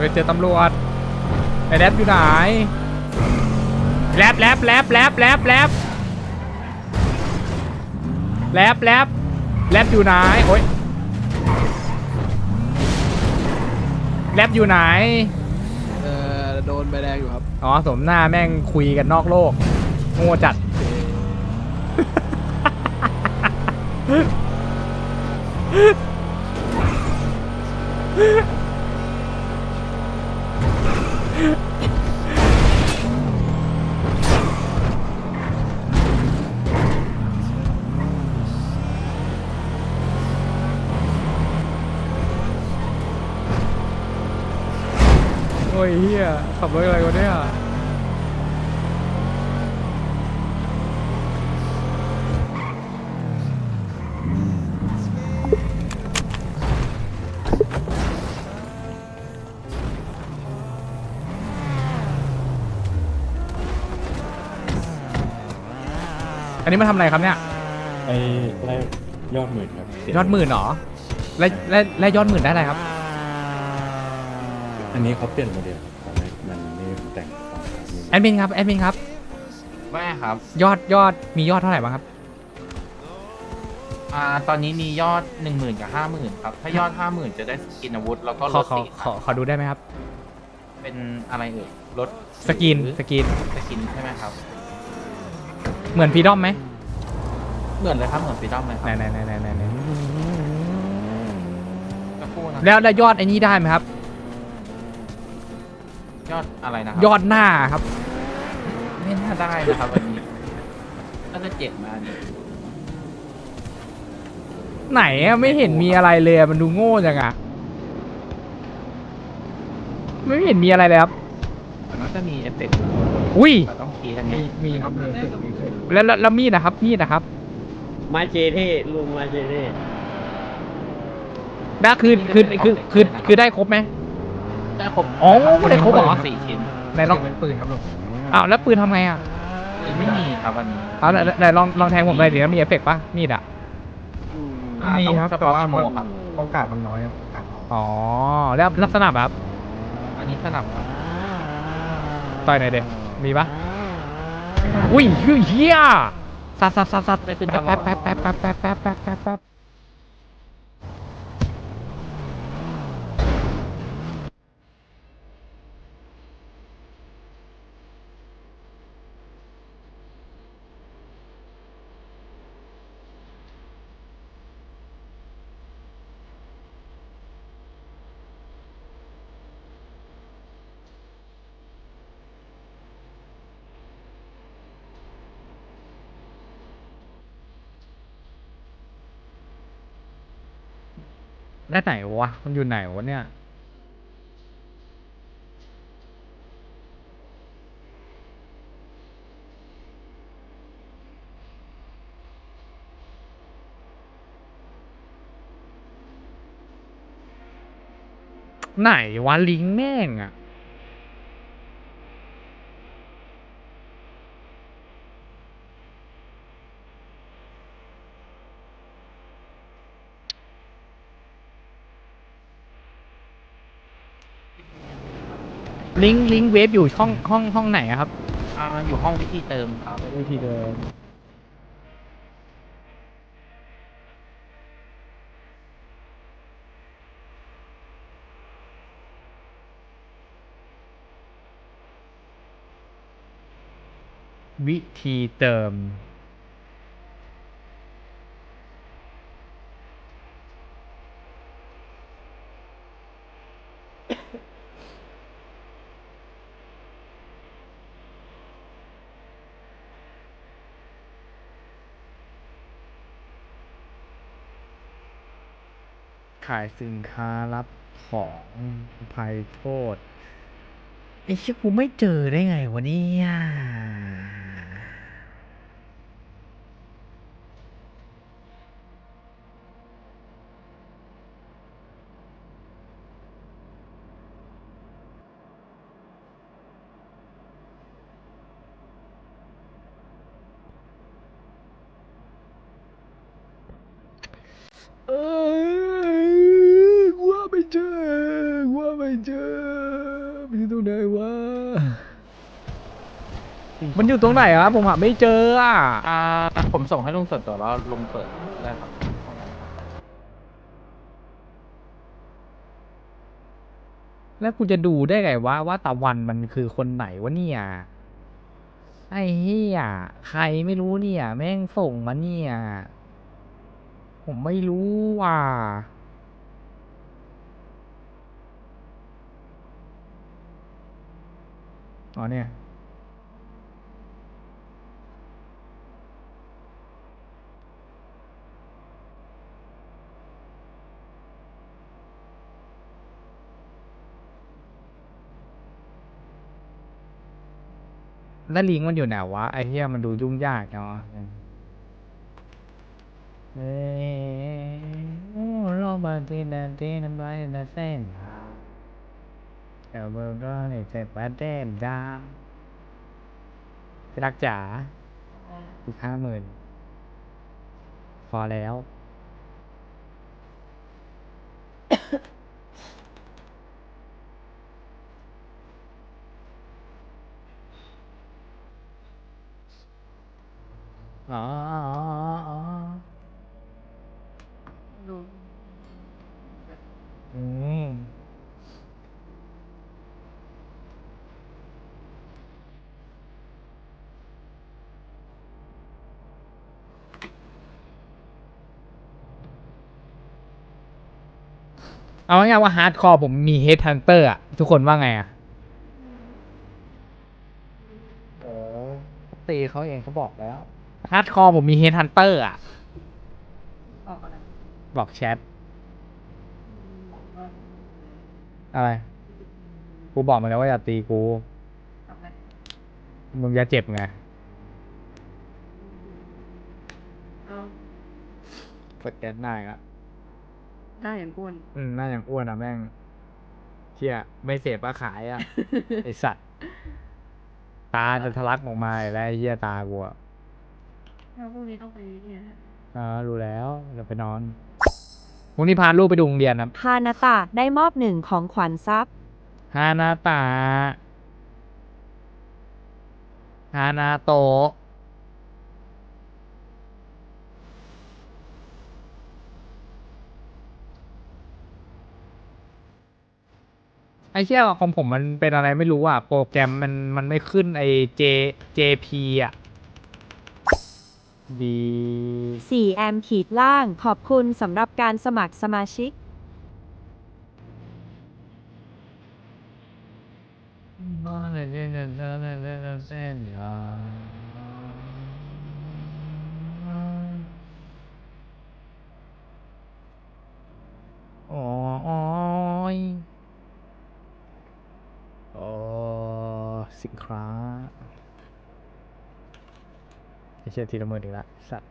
ไปเจอตำรวจไอ้แรปอยู่ไหนแรปแรปแรปแรปแรปแรปแรปแรปแรปอยู่ไหนโอ๊ยแรปอยู่ไหนเออโดนใบแดงอยู่ครับอ๋อสมหน้าแม่งคุยกันนอกโลกโง่จัด โอ้ยเฮียขับรถอะไรวะเนี่ย อันนี้มาทำอะไรครับเนี่ย ไอ้ไล่ยอดหมื่นครับยอดหมื่นเหรอ และและและยอดหมื่นได้อะไรครับ อันนี้เขาเปลี่ยนโมเดลครับของมันไม่แต่งของครับมีแอดมินครับ แอดมินครับแม่ครับ ยอดยอดมียอดเท่าไหร่บ้างครับ อ่า ตอนนี้มียอดหนึ่งหมื่นกับห้าหมื่นครับ ถ้ายอดห้าหมื่นจะได้สกินอาวุธ แล้วก็ขรอถขอสี่ขอขอดูได้ไหมครับ เป็นอะไรเอ่ย รถสกินหรือสกิน สกินใช่ไหมครับ เหมือนฟีดอมไหมเหมือนเลยครับเหมือนฟีดอมเลยคไหนรับไหนไหนไหนไหนไหนสักครู่นะแล้วแล้วยอดไอ้นี้ได้ไหมครับ ยอดอะไรนะครัยอดหน้าครับไม่น่าได้นะครับวันนี้น่าจะเจ็ดมาเนี่ยไหนอะไม่เห็นมีอะไรเลยอะมันดูโง่จังอะไม่เห็นมีอะไรเลยครับมันน่าจะมีเอฟเฟกต์อุ้ยเราต้องคีย์อันนี้มีครับมี แล้วแล้วแล้วมีดนะครับ มีดนะครับมาเชเท่ลุงมาเชเท่ได้คือคือคือคือคือได้ครบไหม ได้ครบอ๋อได้ครบเหรอ สี่ชิ้นไหนลองเป็นปืนครับลุงอ้าวแล้วปืนทำไงอะไม่มีครับวันนี้อ้าวไหนไหนลองลองแทงผมหน่อยดิแล้วมีเอฟเฟกต์ปะมีดอะอ่ามีต้องครับเฉแต่พาะว่าโมมันครับโอกาสมันน้อยครับโอกาสน้อยอ๋อแล้วลักษณะแบบอันนี้สนับครับต่อยหน่อยเด็มีปะ อุ้ยเฮียสัตว์สัตว์สัตว์สัตว์ได้ขึ้นแป๊ตบลอแป๊ดบแป๊บแป๊บแป๊บแป๊บแป๊บ ได้ไหนวะ มันอยู่ไหนวะเนี่ย ไหนวะลิงแม่งอะ ลิงก์ลิงก์เวฟอยู่ห้องห้องห้องไหนอะครับ อ่าอยู่ห้องวิธีเติมครับ วิธีเดินวิธีเติมายสินค้ารับของภัยโทษไอ้เชี่ยกูไม่เจอได้ไงวะเนี่ยเอ้ยกูว่าไม่เจอกูว่าไม่เจอ มันอยู่ตรงไหนครับผมหาไม่เจออะอ่าผมส่งให้ลุงส่วนตัวแล้วลุงเปิดได้ครับ แล้วกูจะดูได้ไงว่าว่าตะวันมันคือคนไหนวะเนี่ย ไอ้เหี้ยใครไม่รู้เนี่ย แม่งส่งมาเนี่ย ผมไม่รู้ว่ะอ๋อเนี่ย แล้วลิงก์มันอยู่ไหนวะไอ้เหี้ยมันดูยุ่งยากเนาะเอ้โอ้โรบาตีนันตีนันไปนันเส้นเอลเบอร์ก็เนี่ยเจ็บประเด็นดามที่รักจ๋าอีกห้าหมื่นพอแล้ว อ๋ออ๋ออ๋ออืมเอาง่ายๆว่าฮาร์ดคอร์ผมมีเฮดฮันเตอร์อะทุกคนว่าไงอะโอ้ตีเขาเองเขาบอกแล้ว ฮาร์ดคอร์ผมมีเฮดฮันเตอร์อะบอกแชท อะไร กูบอกมาแล้วว่าอย่าตีกูมึงจะเจ็บไงสแกนหน้าอีกแล้วได้อย่างอ้วน อืมหน้าอย่างอ้วนอะแม่งเชี่ยไม่เสพก็ขายอะ ไอสัตว์ ตาจะทะลักออกมาอีกแล้วไอ้เหี้ยตากูอะ แล้วพรุ่งนี้ต้องไปเนี่ยอ่ารู้แล้วเดี๋ยวไปนอนพรุ่งนี้พาลูกไปดูโรงเรียนนะฮานาตะได้มอบหนึ่งของขวัญทรัพย์ฮานาตะฮานาโตะไอ้เชี่ยของผมมันเป็นอะไรไม่รู้อะ โปรแกรมมันมันไม่ขึ้นไอ้ J JP อะ B 4แอมขีดล่างขอบคุณสำหรับการสมัครสมาชิกโอ้ยโอ้สิงคราไอเชียทีละหมือ อีกแล้วสัตว์